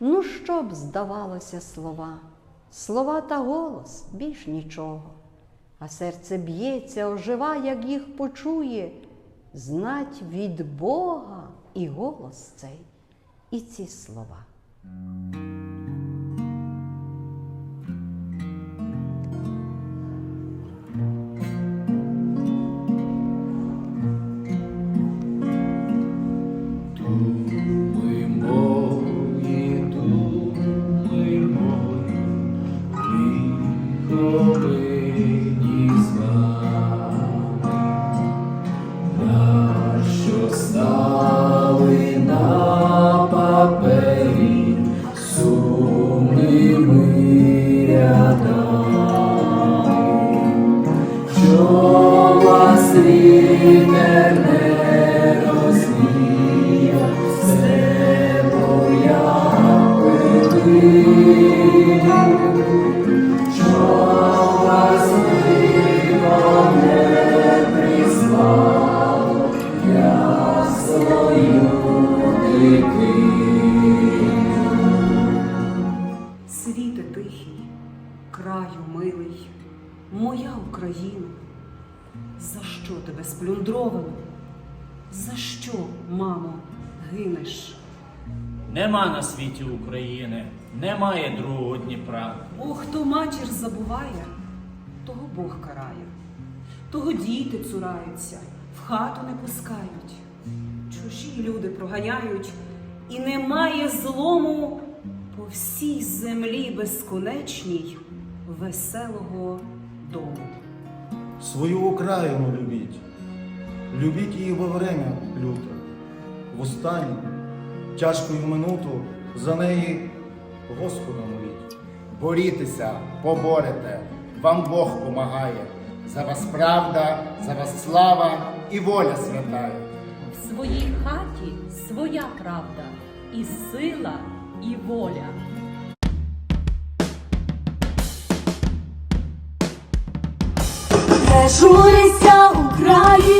Ну, що б здавалося слова, слова та голос більш нічого, а серце б'ється, ожива, як їх почує, знать від Бога і голос цей, і ці слова. Виховані з вами, нащо стали на папері сумними рядами, що вас вітер Світе тихий, краю милий, моя Україна, за що тебе сплюндровано? За що, мамо, гинеш? Нема на світі України, немає другого Дніпра. О, хто матір забуває, того Бог карає, того діти цураються, в хату не пускають, чужі люди проганяють, і немає злому по всій землі безконечній веселого дому. Свою Україну любіть, любіть її во время люте, в останню тяжкою минуту за неї Господа моліть. Борітеся, поборете, вам Бог помагає. За вас правда, за вас слава і воля святая. Своїй хаті своя правда, і сила, і воля. Не журися, Україно,